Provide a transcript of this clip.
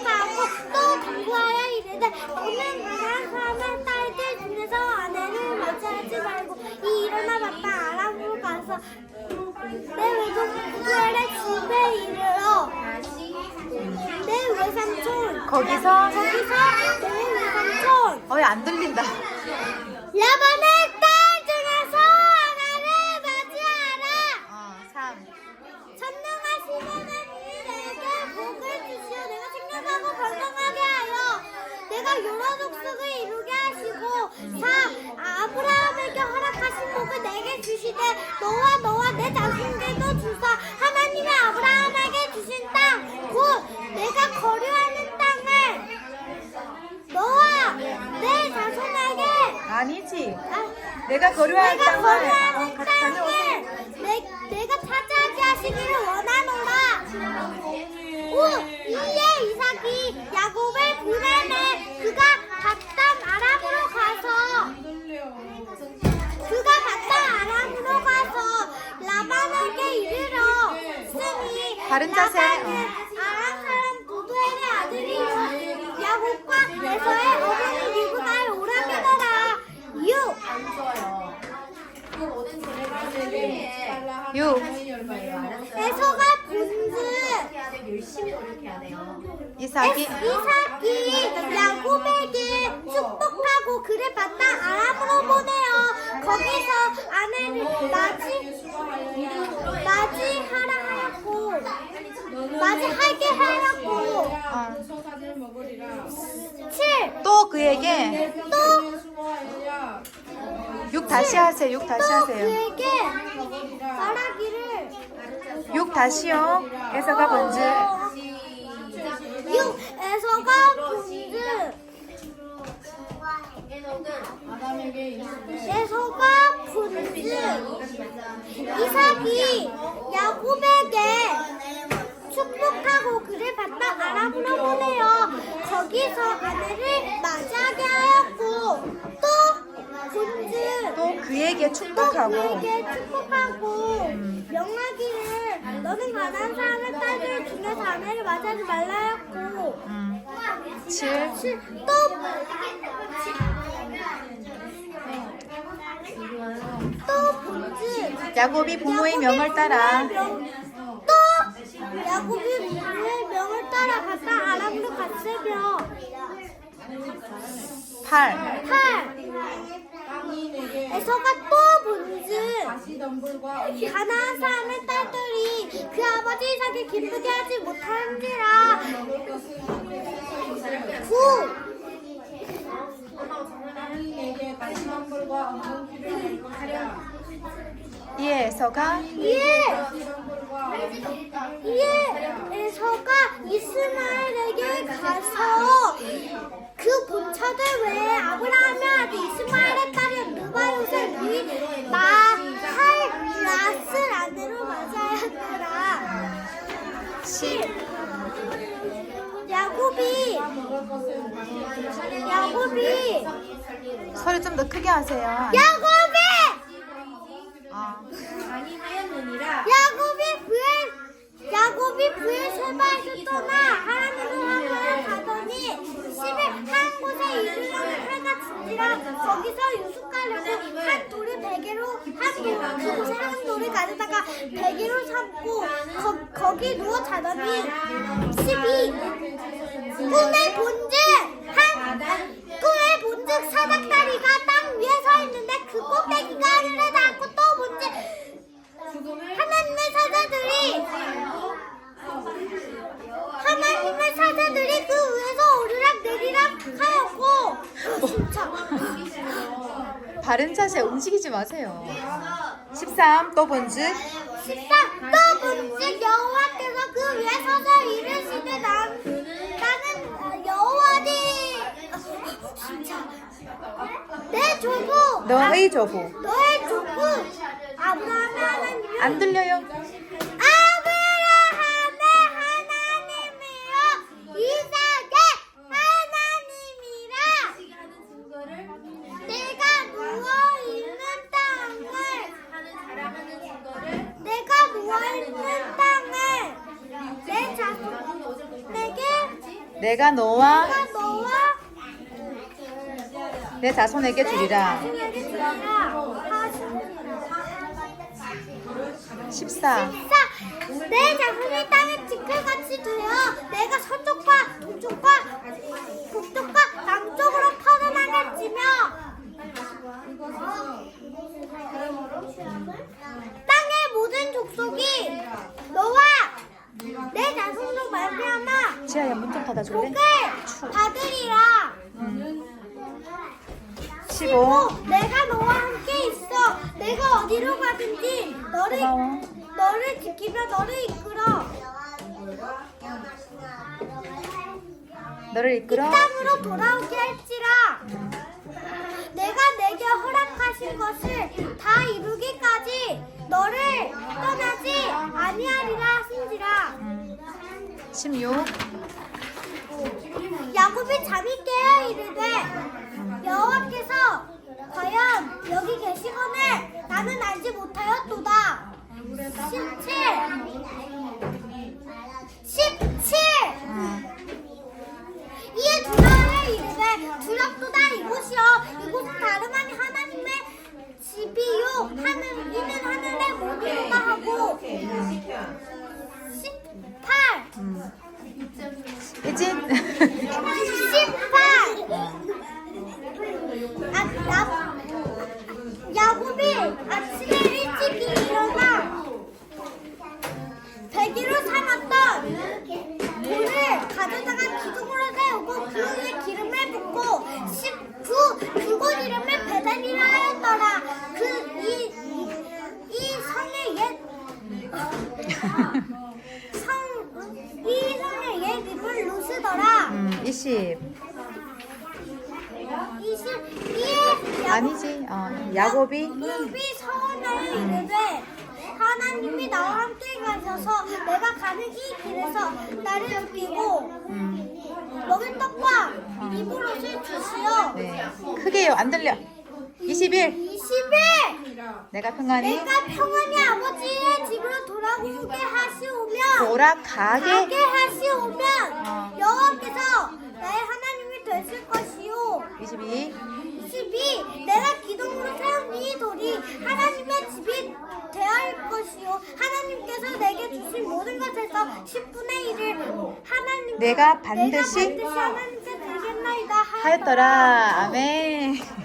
축복하고 또 공부하여 이르되 너는 그냥 사람의 딸들 중에서 아내를 맞이하지 말고 이 일어나 바빠 아람으로 가서 내 외동 부엘의 집에 이르러 내 외삼촌 거기서? 거기서 내 외삼촌. 어이 안 들린다. 라반의 딸 중에서 하나를 맞이하라 어, 3. 전능하신 하나님이 내게 복을 주시어 내가 생명하고 건강하게 하여 내가 여러 족속을 이루게 하시고 4. 아브라함에게 허락하신 복을 내게 주시되 너와 너와 내 자손들도 주사 하나님이 아브라함에게 주신 땅 곧 내가 거류하는 땅을 너와 내 자손에게 아니지. 아, 내가 내가 땅을 거류하는 바른 자세. 아람 사람 부두엘의 아들이요 야곱과 에서의 어머니 리브가의 오라게더라 6 6. 에서가 본즈 열심히 노력해야 돼요. 이삭이 이삭이 야곱에게 축복하고 그를 받다. 아람으로 보내어 거기서 아내를 맞이 맞이하라 하였고 맞이하게 하였고 어. 7또 그에게 또6 다시 하세요. 6 다시 또 하세요. 그에게 말하기를 6 다시요. 에서가 본즈 6에서가 본즈 에서가 본즈 이삭이 야곱에게 축복하고 그를 받다 아람으로 보내어 거기서 아내를 맞이하게 하였고 또 본즈 또 그에게 또 축복하고. 그에게 축복하고 명하기를 너는 가난한 사람의 딸들 중에서 아내를 맞이하지 말라 하였고. 음. 7또또 본즈. 야곱이 부모의 명을 따라 또 야곱이 부모의 명을 따라 갔다 아람으로 갔으며 8 팔. 에서가 또 본즈 가나안 사람의 딸들이 그 아버지 이삭을 기쁘게 하지 못한지라. 구. 이에 에서가 이에 이에 에서가 이스마엘에게 가서 그 본처들 외에 아브라함의 아들 이스마엘의 딸인 느바요셉 위 마할 라스를 아내로 맞아야하더라 10 야곱이 야곱이 소리 좀 더 크게 하세요. 야곱이 어. 많이 하였느니라. 야곱이 부엘 부엘 세바에서 떠나 하나님의 화교에 가더니 십일 한 곳에 이르려는 해가 진지라 거기서 유숙하려고 한 돌을 베개로 한 돌, 그곳에 한 돌을 가져다가 베개로 삼고 거, 거기 누워 자더니 십이 꿈의 본즉 한 꿈의 본즉 사닥다리가 땅 위에 서 있는데 그 꼭대기가 하늘에 닿고 또 본즉 하나님의 사자들이 하나님의 사자들이 그 위에서 오르락 내리락 하였고 진짜 바른 자세 움직이지 마세요. 13 또 본즉 십사 또 본즉 여호와께서 그 위에 서서 이르시되 난 나는 어, 여호와니. 진짜 내 조부. 너의 조부. 너의 조부. 아브라함의 안 들려요? 아브라함의 하나님이여 이삭의 하나님이라 내가 누워 있는 땅을 자랑하는 증거를 내가 너와 내 자손에게 주리라. 자손에게 주리라 하시니라 14. 내 자손이 땅에 지클같이 되어 내가 서쪽과 동쪽과 북쪽과 남쪽으로 퍼져나갈지며 땅의 모든 족속이 너와 내 자손으로 말미암아 지아야 문 좀 닫아줄래? 복을 받으리라 15. 내가 너와 함께 있어 내가 어디로 가든지 너를 고마워. 너를 지키며 너를 이끌어 너를 이 이끌어 땅으로 돌아오게 할지라 내가 내게 허락하신 것을 다 이루기까지 너를 떠나지 아니하리라 하신지라 16. 야곱이 잠이 깨어 이르되 여호와께서 과연 여기 계시거늘 나는 알지 못하였도다 17 17 야곱이 아침에 일찍 일어나 배기로 삼았던 돌을 가져다가 기둥으로 세우고 그 위에 기름을 붓고 19 그곳 이름을 베델이라 하였더라 그 이 이 성의 옛 성, 이 성의 옛 이름을 루스더라 음, 20. 22에 아니지. 어, 야곱이 야곱이 서원을 이르되 하나님이 나와 함께 가셔서 내가 가는 이 길에서 나를 죽이고 음, 먹을 떡과 입을 옷을 주시어 네. 크게요. 안 들려. 21. 20일 내가 평안히 내가 평안히 아버지의 집으로 돌아오게 하시오며 돌아가게 가게 하시오면 어. 여호와께서 나의 하나님이 되실 것이요 22. 22 내가 기둥으로 세운 이 돌이 하나님의 집이 되어야 할 것이요 하나님께서 내게 주신 모든 것에서 10분의 1을 하나님 내가 반드시 내가 반드시 하나님께 드리겠나이다 하였더라. 아멘.